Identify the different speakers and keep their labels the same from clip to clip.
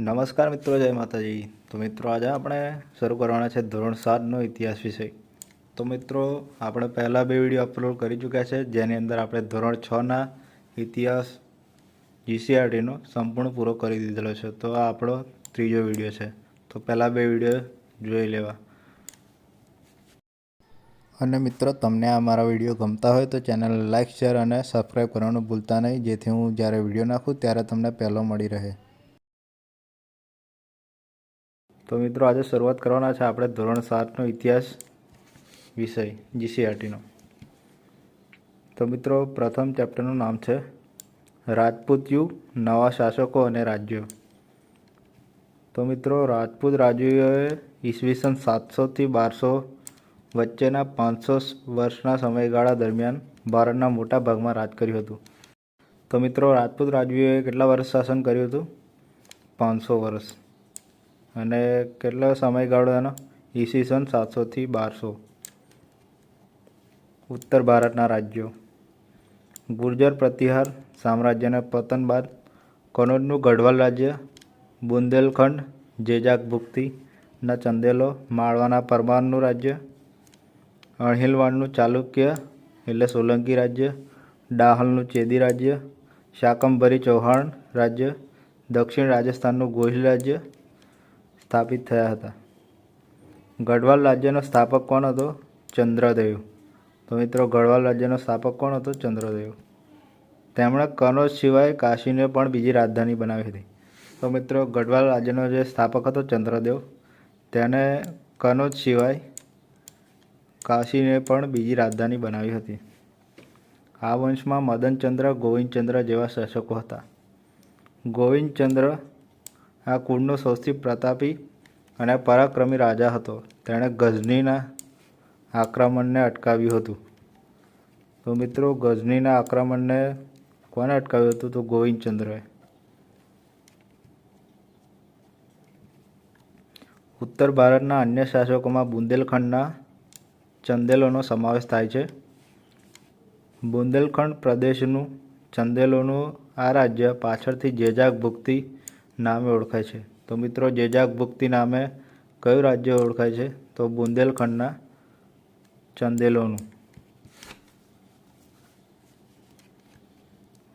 Speaker 1: નમસ્કાર મિત્રો, જય માતાજી. તો મિત્રો, આજે આપણે શરૂ કરવાના છે ધોરણ સાતનો ઇતિહાસ વિષય. તો મિત્રો, આપણે પહેલાં બે વીડિયો અપલોડ કરી ચૂક્યા છે, જેની અંદર આપણે ધોરણ છના ઇતિહાસ જીસીઆરટીનો સંપૂર્ણ પૂરો કરી દીધેલો છે. તો આ આપણો ત્રીજો વીડિયો છે. તો પહેલાં બે વીડિયો જોઈ લેવા. અને મિત્રો, તમને આ મારા વીડિયો ગમતા હોય તો ચેનલ લાઇક શેર અને સબસ્ક્રાઈબ કરવાનું ભૂલતા નહીં. જેથી હું જ્યારે વીડિયો નાખું, ત્યારે તમને પહેલો મળી રહે. તો મિત્રો આજે શરૂઆત કરવાના છે આપણે ધોરણ સાતનો ઇતિહાસ વિષય જીસીઆરટીનો તો મિત્રો પ્રથમ ચેપ્ટરનું નામ છે, રાજપૂત યુગ, નવા શાસકો અને રાજ્યો. તો મિત્રો રાજપૂત રાજ્યોએ ઈસવીસન સાતસોથી બારસો વચ્ચેના પાંચસો વર્ષના સમયગાળા દરમિયાન ભારતના મોટા ભાગમાં રાજ કર્યું હતું. તો મિત્રો રાજપૂત રાજવીઓએ કેટલા વર્ષ શાસન કર્યું હતું? પાંચસો વર્ષ. અને કેટલો સમયગાળો એનો? ઈસવીસન સાતસોથી બારસો. ઉત્તર ભારતના રાજ્યો. ગુર્જર પ્રતિહાર સામ્રાજ્યના પતન બાદ કનોજનું ગઢવાલ રાજ્ય, બુંદેલખંડ જેજાક ભુક્તિના ચંદેલો, માળવાના પરમારનું રાજ્ય, અણહિલવાડનું ચાલુક્ય એટલે સોલંકી રાજ્ય, ડાહલનું ચેદી રાજ્ય, શાકંભરી ચૌહાણ રાજ્ય, દક્ષિણ રાજસ્થાનનું ગોહિલ રાજ્ય સ્થાપિત થયા હતા. ગઢવાલ રાજ્યનો સ્થાપક કોણ હતો? ચંદ્રદેવ. તો મિત્રો, ગઢવાલ રાજ્યનો સ્થાપક કોણ હતો? ચંદ્રદેવ. તેમણે કનોજ સિવાય કાશીને પણ બીજી રાજધાની બનાવી હતી. તો મિત્રો, ગઢવાલ રાજ્યનો જે સ્થાપક હતો ચંદ્રદેવ, તેને કનોજ સિવાય કાશીને પણ બીજી રાજધાની બનાવી હતી. આ વંશમાં મદનચંદ્ર, ગોવિંદચંદ્ર જેવા શાસકો હતા. ગોવિંદચંદ્ર આ કુળનો સૌથી પ્રતાપી અને પરાક્રમી રાજા હતો. તેણે ગઝનીના આક્રમણને અટકાવ્યું હતું. તો મિત્રો ગઝનીના આક્રમણને કોને અટકાવ્યું હતું? તો ગોવિંદચંદ્રએ. ઉત્તર ભારતના અન્ય શાસકોમાં બુંદેલખંડના ચંદેલોનો સમાવેશ થાય છે. બુંદેલખંડ પ્રદેશનું ચંદેલોનું આ રાજ્ય પાછળથી જેજાક ભુક્તિ નામે ઓળખાય છે. તો મિત્રો, જેજાક ભુક્તિ નામે કયું રાજ્ય ઓળખાય છે? તો બુંદેલખંડના ચંદેલોનું.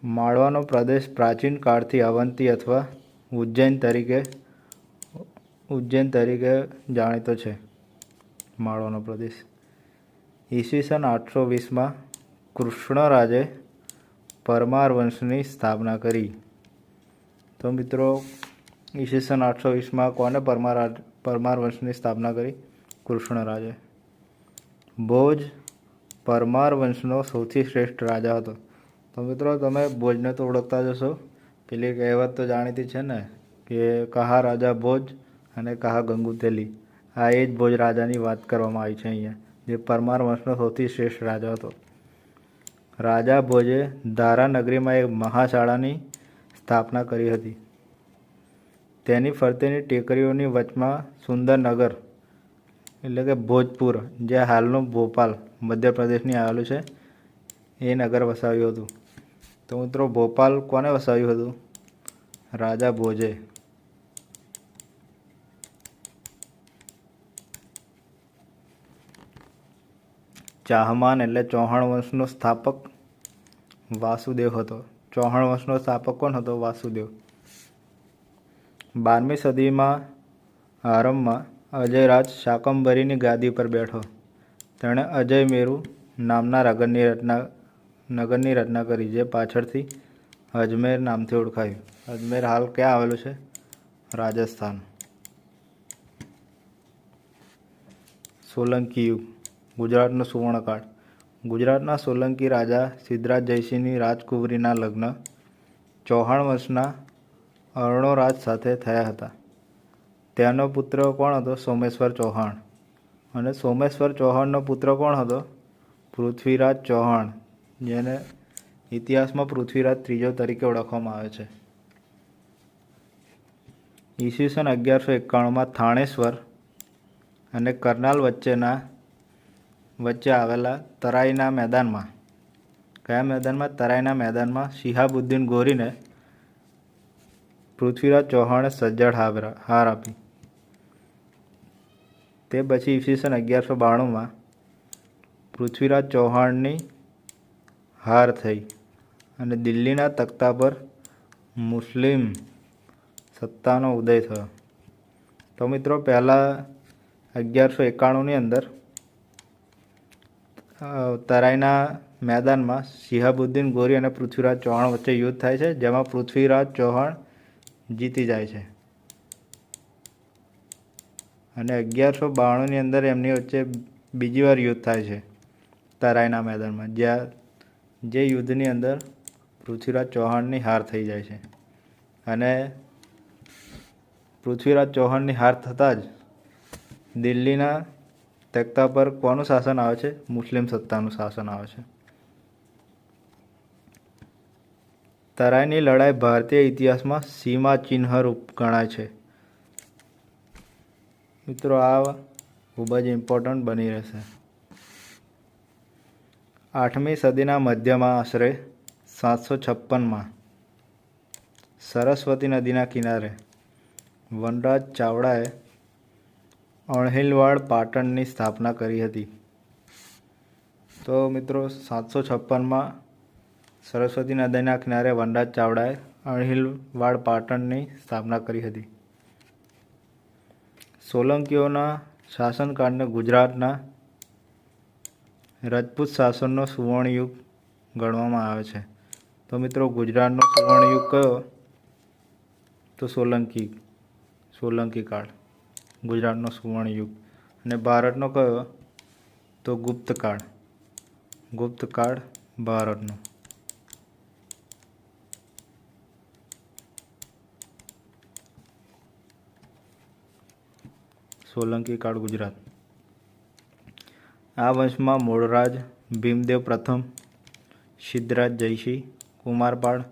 Speaker 1: માળવાનો પ્રદેશ પ્રાચીન કાળથી અવંતી અથવા ઉજ્જૈન તરીકે ઉજ્જૈન તરીકે જાણીતો છે માળવાનો પ્રદેશ. ઈસવીસન આઠસો વીસમાં કૃષ્ણરાજે પરમાર વંશની સ્થાપના કરી. તો મિત્રો, ઈસવીસન આઠસો વીસમાં કોને પરમાર પરમાર વંશની સ્થાપના કરી? કૃષ્ણરાજે. ભોજ પરમાર વંશનો સૌથી શ્રેષ્ઠ રાજા હતો. તો મિત્રો, તમે ભોજને તો ઓળખતા જ હશો. પેલી કહેવત તો જાણીતી છે ને, કે કહા રાજા ભોજ અને કહા ગંગુતેલી આ એ જ ભોજ રાજાની વાત કરવામાં આવી છે અહીંયા, જે પરમાર વંશનો સૌથી શ્રેષ્ઠ રાજા હતો. રાજા ભોજે ધારા નગરીમાં એક મહાશાળાની સ્થાપના કરી હતી. તેની ફરતેની ટેકરીઓની વચમાં સુંદર નગર એટલે કે ભોજપુર, જે હાલનું ભોપાલ, મધ્યપ્રદેશની આવેલું છે, એ નગર વસાવ્યું હતું. તો મિત્રો, ભોપાલ કોને વસાવ્યું હતું? રાજા ભોજે. ચાહમાન એટલે ચૌહાણ વંશનો સ્થાપક વાસુદેવ હતો. ચૌહાણ વંશનો સ્થાપક કોણ હતો? વાસુદેવ. બારમી સદીમાં, આરંભમાં અજયરાજ શાકંભરીની ગાદી પર બેઠો. તેણે અજય મેરુ નામના નગરની રચના નગરની રચના કરી, જે પાછળથી અજમેર નામથી ઓળખાયું. અજમેર હાલ ક્યાં આવેલું છે? રાજસ્થાન. સોલંકી યુગ. ગુજરાતનો સુવર્ણકાળ. ગુજરાતના સોલંકી રાજા સિદ્ધરાજ જયસિંહની રાજકુંવરીના લગ્ન ચૌહાણ વંશના અર્ણોરાજ સાથે થયા હતા. તેનો પુત્ર કોણ હતો? સોમેશ્વર ચૌહાણ. અને સોમેશ્વર ચૌહાણનો પુત્ર કોણ હતો? પૃથ્વીરાજ ચૌહાણ, જેને ઇતિહાસમાં પૃથ્વીરાજ ત્રીજો તરીકે ઓળખવામાં આવે છે. ઈસવીસન અગિયારસો એકાણુંમાં થાણેશ્વર અને કરનાલ વચ્ચેના વચ્ચે આવેલા તરાઈના મેદાનમાં. કયા મેદાનમાં? તરાઈના મેદાનમાં શિહાબુદ્દીન ગોરીને પૃથ્વીરાજ ચૌહાણે સજ્જડ હાર આપી. તે પછી ઈસવીસન અગિયારસો બાણુંમાં પૃથ્વીરાજ ચૌહાણની હાર થઈ અને દિલ્હીના તખ્તા પર મુસ્લિમ સત્તાનો ઉદય થયો. તો મિત્રો, પહેલાં અગિયારસો એકાણુંની અંદર તરાઈના મેદાનમાં શિહાબુદ્દીન ગોરી અને પૃથ્વીરાજ ચૌહાણ વચ્ચે યુદ્ધ થાય છે, જેમાં પૃથ્વીરાજ ચૌહાણ જીતી જાય છે. અને અગિયારસો બાણુંની અંદર એમની વચ્ચે બીજી વાર યુદ્ધ થાય છે, તરાઈના મેદાનમાં, જ્યાં જે યુદ્ધની અંદર પૃથ્વીરાજ ચૌહાણની હાર થઈ જાય છે. અને પૃથ્વીરાજ ચૌહાણની હાર થતાં જ દિલ્હીના તખ્તા પર કોનું શાસન આવે છે? મુસ્લિમ સત્તાનું શાસન આવે છે. તરાઈની લડાઈ ભારતીય ઇતિહાસમાં સીમા ચિહ્નરૂપ ગણાય છે. મિત્રો, આ ખૂબ જ ઇમ્પોર્ટન્ટ બની રહેશે. આઠમી સદીના મધ્યમાં આશરે સાતસો છપ્પનમાં સરસ્વતી નદીના કિનારે વનરાજ ચાવડાએ અણહિલવાડ પાટણની સ્થાપના કરી હતી. તો મિત્રો, સાતસો છપ્પનમાં સરસ્વતી નદીના કિનારે વનરાજ ચાવડાએ અણહિલવાડ પાટણની સ્થાપના કરી હતી. સોલંકીઓના શાસનકાળને ગુજરાતના રજપૂત શાસનનો સુવર્ણયુગ ગણવામાં આવે છે. તો મિત્રો, ગુજરાતનો સુવર્ણયુગ કયો? તો સોલંકી સોલંકી કાળ. ગુજરાતનો સુવર્ણયુગ અને ભારતનો કયો? તો ગુપ્તકાળ ગુપ્તકાળ ભારતનો. સોલંકી કાળ ગુજરાત. આ વંશમાં મૂળરાજ, ભીમદેવ પ્રથમ, સિદ્ધરાજ જયસિંહ, કુમારપાળ,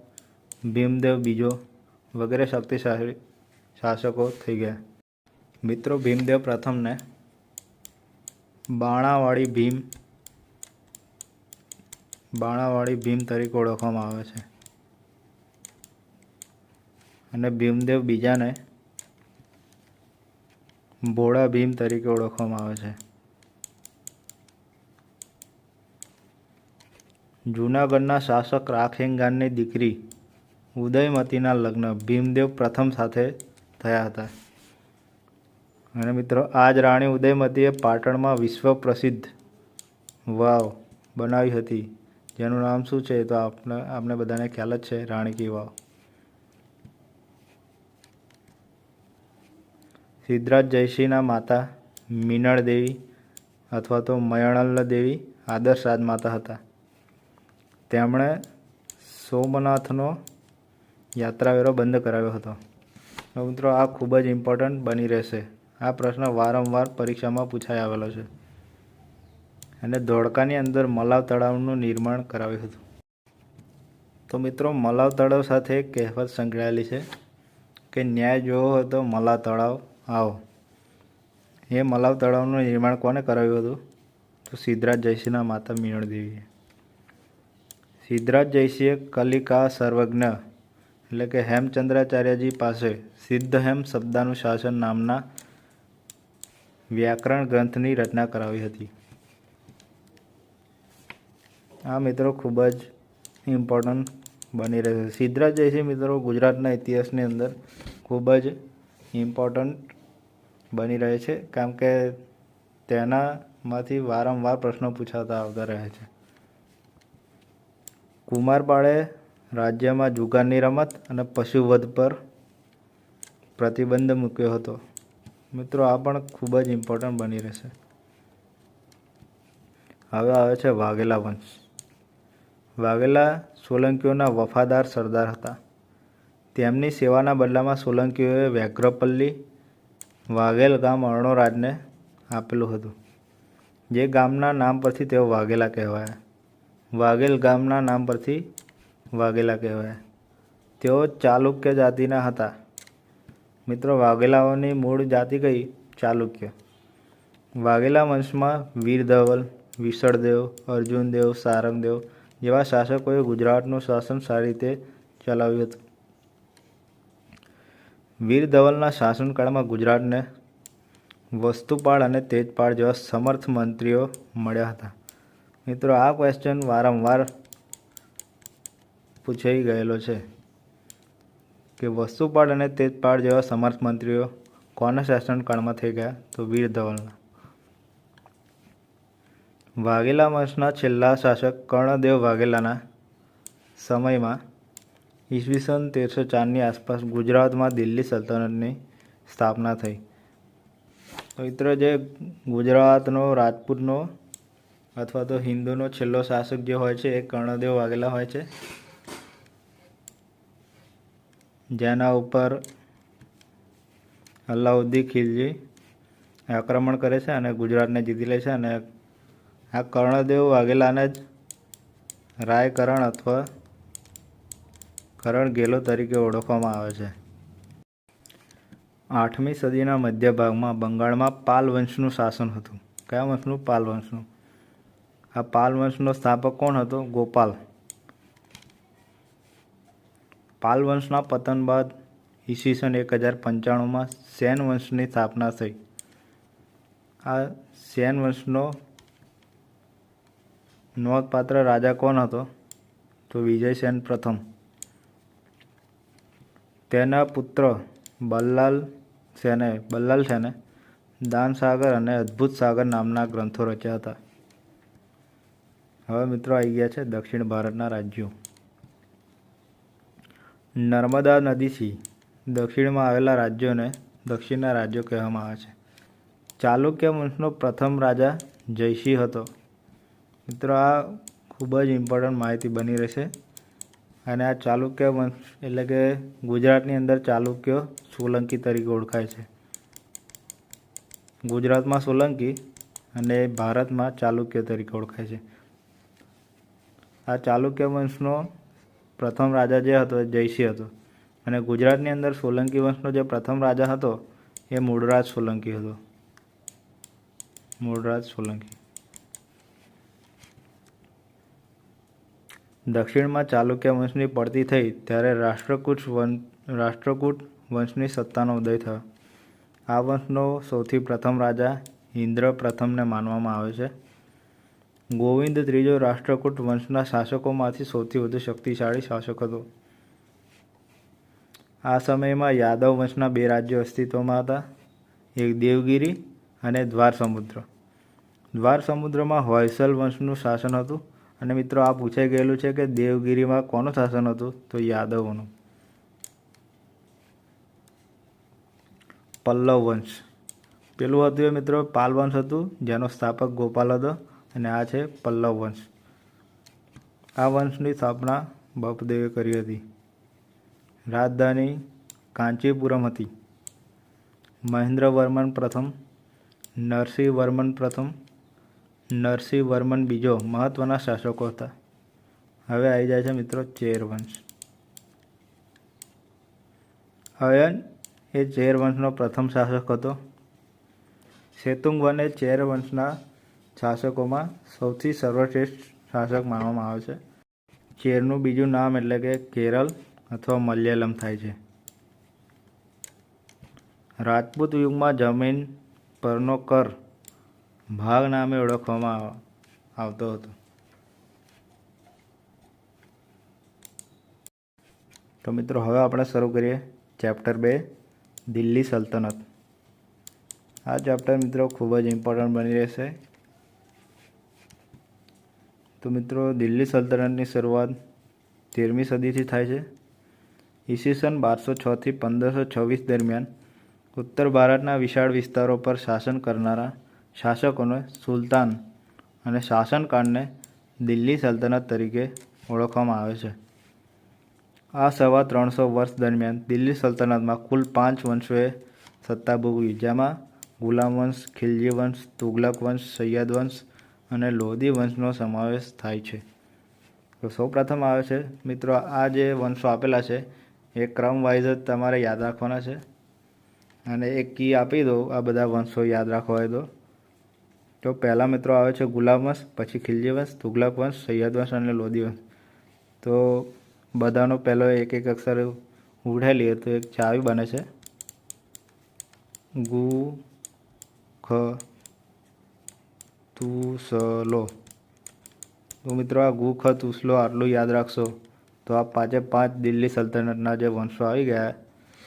Speaker 1: ભીમદેવ બીજો વગેરે શક્તિશાળી શાસકો થઈ ગયા. મિત્રો ભીમદેવ પ્રથમને બાણાવાળી ભીમ બાણાવાળી ભીમ તરીકે ઓળખવામાં આવે છે. અને ભીમદેવ બીજાને ભોળા ભીમ તરીકે ઓળખવામાં આવે છે. જૂનાગઢના શાસક રાખેંગાનની દીકરી ઉદયમતીના લગ્ન ભીમદેવ પ્રથમ સાથે થયા હતા. અને મિત્રો આ જ રાણી ઉદયમતીએ પાટણમાં વિશ્વ પ્રસિદ્ધ વાવ બનાવી હતી. જેનું નામ શું છે તો આપણે આપણે બધાને ખ્યાલ જ છે, રાણી કી વાવ. સિદ્ધરાજ જયસિંહના માતા મીનળ દેવી અથવા તો મયણલ દેવી આદર્શ રાજમાતા હતા. તેમણે સોમનાથનો યાત્રાવેરો બંધ કરાવ્યો હતો. મિત્રો, આ ખૂબ જ ઇમ્પોર્ટન્ટ બની રહેશે. આ પ્રશ્ન વારંવાર પરીક્ષામાં પૂછાઈ આવેલો છે. અને ધોળકાની અંદર મલાવ તળાવનું નિર્માણ કરાવ્યું હતું. તો મિત્રો, મલાવ તળાવ સાથે કહેવત સંકળાયેલી છે કે ન્યાય જોવો હોય તો મલાવ તળાવ આવો. એ મલાવ તળાવનું નિર્માણ કોને કરાવ્યું હતું? તો સિદ્ધરાજ જયસિંહના માતા મીણદેવીએ સિદ્ધરાજ જયસિંહે કલિકા સર્વજ્ઞ એટલે કે હેમચંદ્રાચાર્યજી પાસે સિદ્ધ હેમ શબ્દાનું શાસન નામના વ્યાકરણ ગ્રંથની રચના કરાવી હતી. આ મિત્રો ખૂબ જ ઇમ્પોર્ટન્ટ બની રહે છે. સિદ્ધરાજ જયસિંહ મિત્રો ગુજરાતના ઇતિહાસની અંદર ખૂબ જ ઇમ્પોર્ટન્ટ બની રહે છે. કારણ કે તેનામાંથી વારંવાર પ્રશ્નો પૂછાતા આવતા રહે છે. કુમારપાળે રાજ્યમાં જુગારની રમત અને પશુવધ પર પ્રતિબંધ મૂક્યો હતો. મિત્રો, આ પણ ખૂબ જ ઇમ્પોર્ટન્ટ બની રહેશે. હવે આવે છે વાઘેલા વંશ. વાઘેલા સોલંકીઓના વફાદાર સરદાર હતા. તેમની સેવાના બદલામાં સોલંકીઓએ વ્યાઘ્રપલ્લી વાઘેલ ગામ અર્ણોરાજને આપેલું હતું. જે ગામના નામ પરથી તેઓ વાઘેલા કહેવાયા. વાઘેલ ગામના નામ પરથી વાઘેલા કહેવાયા. તેઓ ચાલુક્ય જાતિના હતા. મિત્રો, વાઘેલાઓની મૂળ જાતિ કઈ? ચાલુક્ય. વાઘેલા વંશમાં વીરધવલ વિસળદેવ અર્જુનદેવ સારંગદેવ જેવા શાસકોએ ગુજરાતનું શાસન સારી રીતે ચલાવ્યું હતું. વીર ધવલના શાસનકાળમાં ગુજરાતને વસ્તુપાળ અને તેજપાળ જેવા સમર્થ મંત્રીઓ મળ્યા હતા. મિત્રો, આ ક્વેશ્ચન વારંવાર પૂછાઈ ગયેલો છે. કે વસ્તુપાળ અને તેજપાળ જેવા સમર્થ મંત્રીઓ કોના શાસનકાળમાં થઈ ગયા? તો વીર ધવલના. વાઘેલા વંશના છેલ્લા શાસક કર્ણદેવ વાઘેલાના સમયમાં ઈસવીસન તેરસો ચારની આસપાસ ગુજરાતમાં દિલ્હી સલ્તનતની સ્થાપના થઈ. મિત્ર જે ગુજરાતનો, રાજપૂતનો અથવા તો હિન્દુનો છેલ્લો શાસક જે હોય છે એ કર્ણદેવ વાઘેલા હોય છે. જેના ઉપર અલાઉદ્દીન ખિલજી આક્રમણ કરે છે અને ગુજરાતને જીતી લે છે અને આ કર્ણદેવ વાઘેલાને જ રાયકરણ અથવા કરણ ગેલો તરીકે ઓળખવામાં આવે છે. આઠમી સદીના મધ્ય ભાગમાં બંગાળમાં પાલ વંશનું શાસન હતું. કયા વંશનું? પાલ વંશનું. આ પાલ વંશનો સ્થાપક કોણ હતો? ગોપાલ. પાલ વંશના પતન બાદ ઈસવીસન એક હજાર પંચાણુંમાં સેન વંશની સ્થાપના થઈ. આ સેન વંશનો નોંધપાત્ર રાજા કોણ હતો? તો વિજય સેન પ્રથમ. તેના પુત્ર બલ્લાલ સેને બલ્લાલ સેને દાનસાગર અને અદ્ભુત સાગર નામના ગ્રંથો રચ્યા હતા. હવે મિત્રો આવી ગયા છે દક્ષિણ ભારતના રાજ્યો. નર્મદા નદીથી દક્ષિણમાં આવેલા રાજ્યોને દક્ષિણના રાજ્યો કહેવામાં આવે છે. ચાલુક્ય વંશનો પ્રથમ રાજા જયસિંહ હતો. મિત્રો, આ ખૂબ જ ઇમ્પોર્ટન્ટ માહિતી બની રહેશે. અને આ ચાલુક્ય વંશ એટલે કે ગુજરાતની અંદર ચાલુક્ય સોલંકી તરીકે ઓળખાય છે. ગુજરાતમાં સોલંકી અને ભારતમાં ચાલુક્ય તરીકે ઓળખાય છે. આ ચાલુક્ય વંશનો પ્રથમ રાજા જે હતો જયસિંહ હતો. અને ગુજરાતની અંદર સોલંકી વંશનો જે પ્રથમ રાજા હતો, એ મૂળરાજ સોલંકી હતો. મૂળરાજ સોલંકી. દક્ષિણમાં ચાલુક્ય વંશની પડતી થઈ, ત્યારે રાષ્ટ્રકૂટ વંશ રાષ્ટ્રકૂટ વંશની સત્તાનો ઉદય થયો. આ વંશનો સૌથી પ્રથમ રાજા ઇન્દ્ર પ્રથમને માનવામાં આવે છે. ગોવિંદ ત્રીજો રાષ્ટ્રકૂટ વંશના શાસકોમાંથી સૌથી વધુ શક્તિશાળી શાસક હતો. આ સમયમાં યાદવ વંશના બે રાજ્યો અસ્તિત્વમાં હતા. એક દેવગીરી અને દ્વાર સમુદ્ર. દ્વાર સમુદ્રમાં હોયસલ વંશનું શાસન હતું. અને મિત્રો, આ પૂછાઈ ગયેલું છે કે દેવગીરીમાં કોનું શાસન હતું? તો યાદવોનું. પલ્લવ વંશ. પેલું હતું એ મિત્રો પાલ વંશ હતું, જેનો સ્થાપક ગોપાલ હતો. અને આ છે પલ્લવ વંશ. આ વંશની સ્થાપના બપદેવે કરી હતી. રાજધાની કાંચીપુરમ હતી. મહેન્દ્રવર્મન પ્રથમ, નરસિંહવર્મન પ્રથમ, નરસિંહવર્મન બીજો મહત્ત્વના શાસકો હતા. હવે આવી જાય છે મિત્રો ચેર વંશ. અયન એ ચેર વંશનો પ્રથમ શાસક હતો. સેતુંગવન એ ચેર વંશના શાસકોમાં સૌથી સર્વશ્રેષ્ઠ શાસક માનવામાં આવે છે. ચેરનું બીજું નામ એટલે કે કેરળ અથવા મલયાલમ થાય છે. રાજપૂત યુગમાં જમીન પરનો કર ભાગ નામે ઓળખવામાં આવતો હતો. તો મિત્રો હવે આપણે શરૂ કરીએ ચેપ્ટર બે, દિલ્હી સલ્તનત. આ ચેપ્ટર મિત્રો ખૂબ જ ઇમ્પોર્ટન્ટ બની રહેશે. તો મિત્રો, દિલ્હી સલ્તનતની શરૂઆત તેરમી સદીથી થાય છે. ઈસવીસન બારસો છથી પંદરસો છવ્વીસ દરમિયાન ઉત્તર ભારતના વિશાળ વિસ્તારો પર શાસન કરનારા શાસકોને સુલતાન અને શાસનકાળને દિલ્હી સલ્તનત તરીકે ઓળખવામાં આવે છે. આ સવા ત્રણસો વર્ષ દરમિયાન દિલ્હી સલ્તનતમાં કુલ પાંચ વંશોએ સત્તા ભોગવી જેમાં ગુલામ વંશ, ખિલજી વંશ, તુગલક વંશ, સૈયદ વંશ અને લોધી વંશનો સમાવેશ થાય છે. તો સૌપ્રથમ આવે છે. મિત્રો, આ જે વંશો આપેલા છે એ ક્રમ વાઇઝ જ તમારે યાદ રાખવાના છે. અને એક કી આપી દો, આ બધા વંશો યાદ રાખવા હોય તો. તો પહેલાં મિત્રો આવે છે ગુલાબ વંશ, પછી ખિલજી વંશ, તુગલક વંશ, સૈયદ વંશ અને લોધી વંશ. તો બધાનો પહેલો એક એક અક્ષર ઉઢાઈ લઈએ તો એક ચાવી બને છે. ગુ, ખ તુસલો. તો મિત્રો આ ગુ ખ તુસલો આટલું યાદ રાખશો. તો આ પાંચે પાંચ દિલ્હી સલ્તનતના જે વંશો આવી ગયા,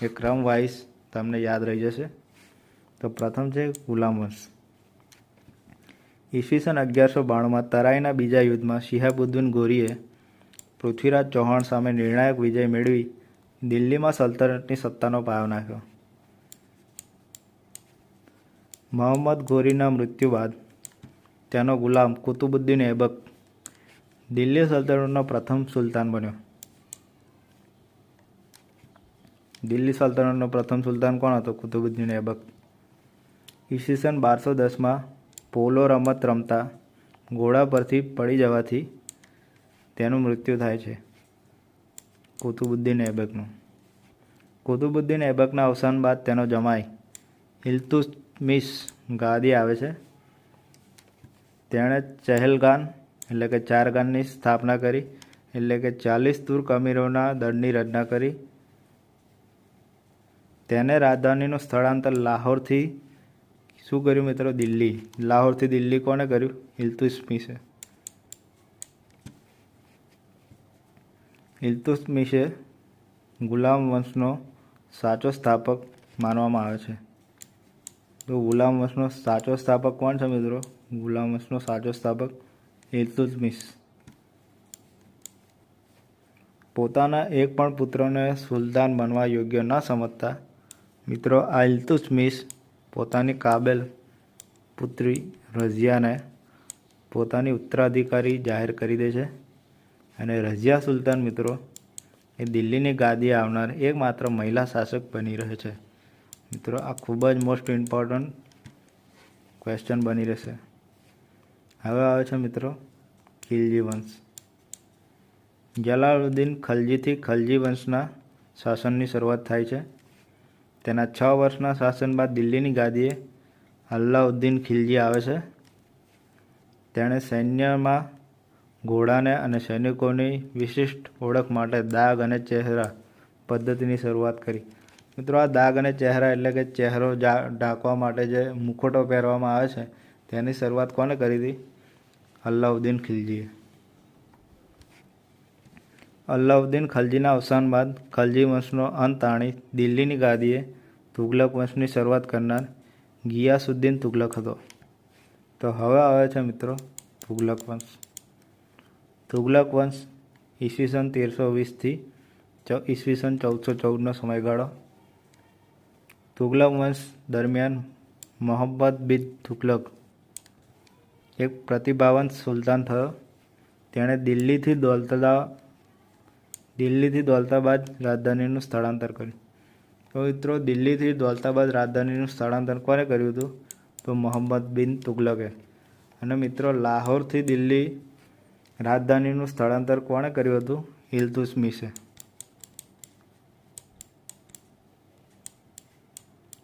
Speaker 1: એ ક્રમ વાઇઝ તમને યાદ રહી જશે. તો પ્રથમ છે ગુલામ વંશ. ઈસવીસન અગિયારસો બાણુંમાં તરાઈના બીજા યુદ્ધમાં શિહાબુદ્દીન ગોરીએ પૃથ્વીરાજ ચૌહાણ સામે નિર્ણાયક વિજય મેળવી દિલ્હીમાં સલ્તનતની સત્તાનો પાયો નાખ્યો. મોહમ્મદ ગોરીના મૃત્યુ બાદ તેનો ગુલામ કુતુબુદ્દીન એબક દિલ્હી સલ્તનતનો પ્રથમ સુલતાન બન્યો. દિલ્હી સલ્તનતનો પ્રથમ સુલતાન કોણ હતો? કુતુબુદ્દીન એબક. ઈસવીસન બારસો દસમાં પોલો રમત રમતા ઘોડા પરથી પડી જવાથી તેનું મૃત્યુ થાય છે. કુતુબુદ્દીન એબકનું. કુતુબુદ્દીન એબકના અવસાન બાદ તેનો જમાઈ ઇલ્તુમિશ ગાદી આવે છે. તેણે ચહેલગાન એટલે કે ચારગાનની સ્થાપના કરી, એટલે કે ચાલીસ તુર્ક અમીરોના દળની રચના કરી. તેને રાજધાનીનું સ્થળાંતર લાહોરથી શું કર્યું મિત્રો? દિલ્હી. લાહોરથી દિલ્હી કોણે કર્યું? ઇલ્તુસ્મિશે ઇલ્તુસ્મિશે ગુલામ વંશનો સાચો સ્થાપક માનવામાં આવે છે. તો ગુલામ વંશનો સાચો સ્થાપક કોણ છે મિત્રો? ગુલામ વંશનો સાચો સ્થાપક ઇલ્તુત્મિશ પોતાના એક પણ પુત્રને સુલતાન બનવા યોગ્ય ન સમજતા, મિત્રો આ ઇલ્તુત્મિશ પોતાની કાબેલ પુત્રી રઝિયાને પોતાની ઉત્તરાધિકારી જાહેર કરી દે છે. અને રઝિયા સુલતાન, મિત્રો, એ દિલ્હીની ગાદી આવનાર એકમાત્ર મહિલા શાસક બની રહે છે. મિત્રો, આ ખૂબ જ મોસ્ટ ઇમ્પોર્ટન્ટ ક્વેશ્ચન બની રહેશે. હવે આવે છે મિત્રો, ખિલજી વંશ. જલાલુદ્દીન ખલજીથી ખલજી વંશના શાસનની શરૂઆત થાય છે. તેના છ વર્ષના શાસન બાદ દિલ્હીની ગાદીએ અલ્લાઉદ્દીન ખિલજી આવે છે. તેણે સૈન્યમાં ઘોડાને અને સૈનિકોની વિશિષ્ટ ઓળખ માટે દાગ અને ચહેરા પદ્ધતિની શરૂઆત કરી. મિત્રો, આ દાગ અને ચહેરા એટલે કે ચહેરો ઢાંકવા માટે જે મુખોટો પહેરવામાં આવે છે, તેની શરૂઆત કોને કરી હતી? અલ્લાઉદ્દીન ખિલજીએ. અલ્લાઉદ્દીન ખલજીના અવસાન બાદ ખલજી વંશનો અંત આણી દિલ્હીની ગાદીએ તુગલક વંશની શરૂઆત કરનાર ગિયાસુદ્દીન તુગલક હતો. તો હવે આવે છે મિત્રો તુગલક વંશ. તુગલક વંશ ઈસવીસન તેરસો વીસથી ઈસવીસન ચૌદસો ચૌદનો સમયગાળો. તુગલક વંશ દરમિયાન મોહમ્મદ બિન તુગલક એક પ્રતિભાવંત સુલતાન થયો. તેણે દિલ્હીથી દોલતા દિલ્હીથી દૌલતાબાદ રાજધાનીનું સ્થળાંતર કર્યું. તો મિત્રો, દિલ્હીથી દૌલતાબાદ રાજધાનીનું સ્થળાંતર કોને કર્યું હતું? તો મોહમ્મદ બિન તુગલકે. અને મિત્રો, લાહોરથી દિલ્હી રાજધાનીનું સ્થળાંતર કોણે કર્યું હતું? ઇલ્તુસ્મિશે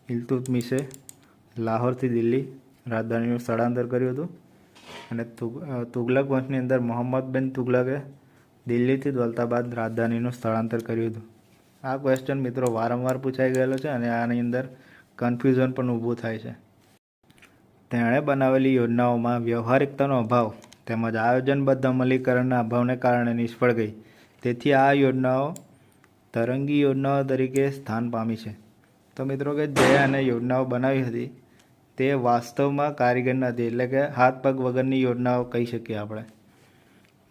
Speaker 1: ઇલ્તુત્મિશે લાહોરથી દિલ્હી રાજધાનીનું સ્થળાંતર કર્યું હતું. અને તુગલક વંશની અંદર મોહમ્મદ બિન તુગલકે દિલ્હીથી દોલતાબાદ રાજધાનીનું સ્થળાંતર કર્યું હતું. આ ક્વેશ્ચન મિત્રો વારંવાર પૂછાઈ ગયેલો છે અને આની અંદર કન્ફ્યુઝન પણ ઊભું થાય છે. તેણે બનાવેલી યોજનાઓમાં વ્યવહારિકતાનો અભાવ તેમજ આયોજનબદ્ધ અમલીકરણના અભાવને કારણે નિષ્ફળ ગઈ. તેથી આ યોજનાઓ તરંગી યોજનાઓ તરીકે સ્થાન પામી છે. તો મિત્રો કે જે આને યોજનાઓ બનાવી હતી તે વાસ્તવમાં કારીગર નથી એટલે કે હાથ પગ વગરની યોજનાઓ કહી શકીએ આપણે.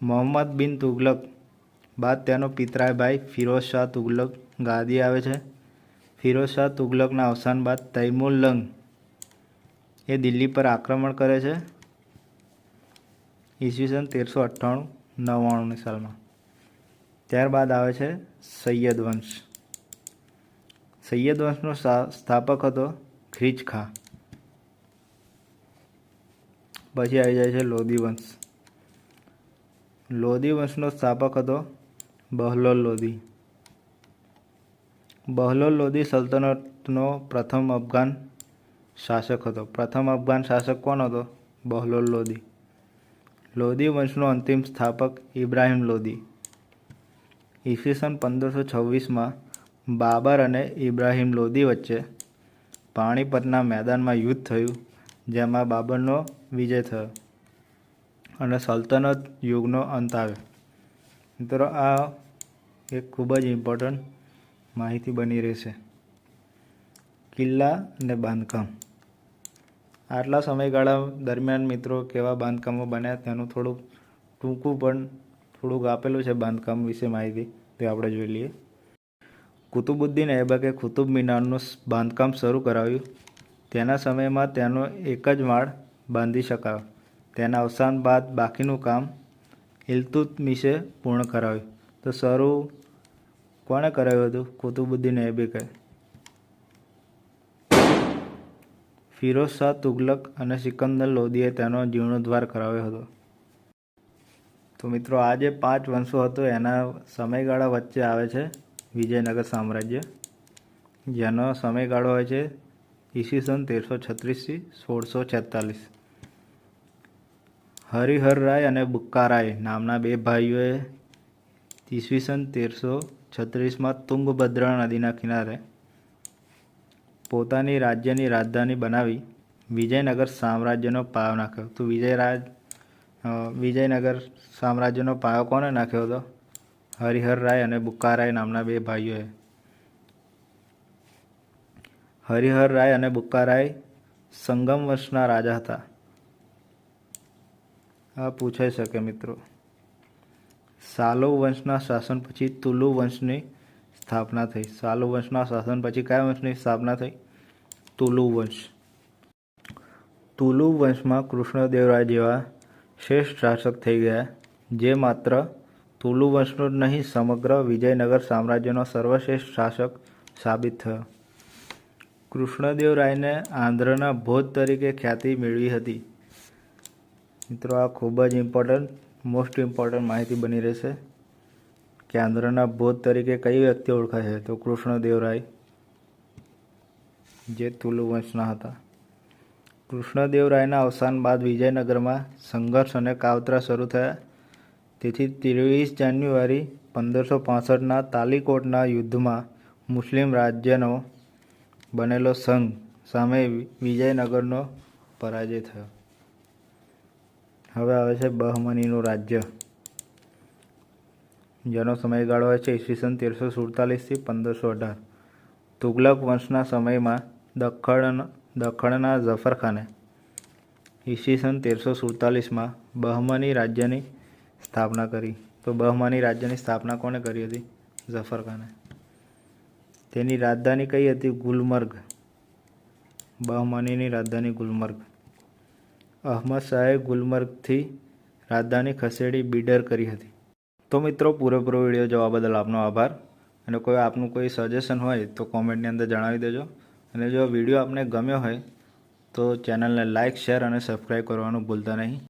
Speaker 1: મોહમ્મદ બિન તુગલક. બાદ તેનો પિતરાય ભાઈ ફિરોઝ શાહ તુગલક ગાદી આવે છે. ફિરોઝ શાહ તુગલકના અવસાન બાદ તૈમુર લંગ એ દિલ્હી પર આક્રમણ કરે છે. ઈસવીસન તેરસો અઠ્ઠાણું, નવ્વાણુંની સાલમાં. ત્યારબાદ આવે છે સૈયદ વંશ. સૈયદ વંશનો સ્થાપક હતો ખ્રિજ ખા. પછી આવી જાય છે લોધી વંશ લોધી વંશનો સ્થાપક હતો બહલોલ લોધી બહલોલ લોધી સલ્તનતનો પ્રથમ અફઘાન શાસક હતો. પ્રથમ અફઘાન શાસક કોણ હતો? બહલોલ લોધી લોધી વંશનો અંતિમ સ્થાપક ઇબ્રાહિમ લોધી ઈસવીસન પંદરસો છવ્વીસમાં બાબર અને ઇબ્રાહિમ લોધી વચ્ચે પાણીપતના મેદાનમાં યુદ્ધ થયું. જેમાં બાબરનો વિજય થયો અને સલ્તનત યુગનો અંત આવ્યો. મિત્રો, આ એક ખૂબ જ ઇમ્પોર્ટન્ટ માહિતી બની રહેશે કિલ્લા અને બાંધકામ. આટલા સમયગાળા દરમિયાન મિત્રો, કેવા બાંધકામો બન્યા તેનું થોડુંક ટૂંકું પણ થોડુંક આપેલું છે બાંધકામ વિશે માહિતી. તે આપણે જોઈ લઈએ. કુતુબુદ્દીન એબકે કુતુબ મિનારનું બાંધકામ શરૂ કરાવ્યું. તેના સમયમાં તેનો એક જ માળ બાંધી શકાયો. તેના અવસાન બાદ બાકીનું કામ ઇલ્તુતમિશે પૂર્ણ કરાવ્યું તો શરૂ કોણે કરાવ્યું હતું? કુતુબુદ્દીન ઐબકે ફિરોઝ શાહ તુગલક અને સિકંદર લોદીએ તેનો જીર્ણોદ્ધાર કરાવ્યો હતો. તો મિત્રો આ જે પાંચ વંશો હતો. એના સમયગાળા વચ્ચે આવે છે વિજયનગર સામ્રાજ્ય. જેનો સમયગાળો હોય છે ઈસવીસન તેરસો છત્રીસથી સોળસો છેતાલીસ. હરિહર રાય અને બુક્કારાય નામના બે ભાઈઓએ ઈસવીસન તેરસો છત્રીસમાં તુંગભદ્રા નદીના કિનારે પોતાની રાજ્યની રાજધાની બનાવી વિજયનગર સામ્રાજ્યનો પાયો નાખ્યો તો વિજયરાજ વિજયનગર સામ્રાજ્યનો પાયો કોણે નાખ્યો હતો? હરિહર રાય અને બુક્કારાય નામના બે ભાઈઓએ. હરિહર રાય અને બુક્કારાય સંગમ વંશના રાજા હતા. આ પૂછાઈ શકે મિત્રો. સાલો વંશના શાસન પછી તુલુ વંશની સ્થાપના થઈ. સાલો વંશના શાસન પછી કયા વંશની સ્થાપના થઈ? તુલુ વંશ. તુલુ વંશમાં કૃષ્ણદેવરાય જેવા શ્રેષ્ઠ શાસક થઈ ગયા, જે માત્ર તુલુ વંશનો જ નહીં, સમગ્ર વિજયનગર સામ્રાજ્યનો સર્વશ્રેષ્ઠ શાસક સાબિત થયો. કૃષ્ણદેવરાયને આંધ્રના ભોજ તરીકે ખ્યાતિ મેળવી હતી. મિત્રો, આ ખૂબ જ ઇમ્પોર્ટન્ટ મોસ્ટ ઇમ્પોર્ટન્ટ માહિતી બની રહેશે કે આંધ્રના ભોજ તરીકે કઈ વ્યક્તિ ઓળખાય છે? તો કૃષ્ણદેવરાય જે તુલુ વંશના હતા. કૃષ્ણદેવરાયના અવસાન બાદ વિજયનગરમાં સંઘર્ષ અને કાવતરા શરૂ થયા. તેથી ત્રેવીસ જાન્યુઆરી પંદરસો પાસઠના તાલીકોટના યુદ્ધમાં મુસ્લિમ રાજ્યનો બનેલો સંઘ સામે વિજયનગરનો પરાજય થયો. હવે આવે છે બહમનીનું રાજ્ય. જેનો સમયગાળો હોય છે ઈસવીસન તેરસો સુડતાલીસથી પંદરસો અઢાર. તુગલક વંશના સમયમાં દખણ, દખણના ઝફરખાને ઈસવીસન તેરસો સુડતાલીસમાં બહમની રાજ્યની સ્થાપના કરી. તો બહમની રાજ્યની સ્થાપના કોણે કરી હતી? ઝફરખાને. તેની રાજધાની કઈ હતી? ગુલમર્ગ. બહમનીની રાજધાની ગુલમર્ગ. અહમદ શાહે ગુલમર્ગથી રાજધાની ખસેડી બીડર કરી હતી. તો મિત્રો, પૂરેપૂરો વીડિયો જોવા બદલ આપનો આભાર. અને કોઈ આપનું કોઈ સજેશન હોય, તો કોમેન્ટની અંદર જણાવી દેજો. અને જો વીડિયો આપને ગમ્યો હોય, તો ચેનલને લાઇક શેર અને સબસ્ક્રાઈબ કરવાનું ભૂલતા નહીં.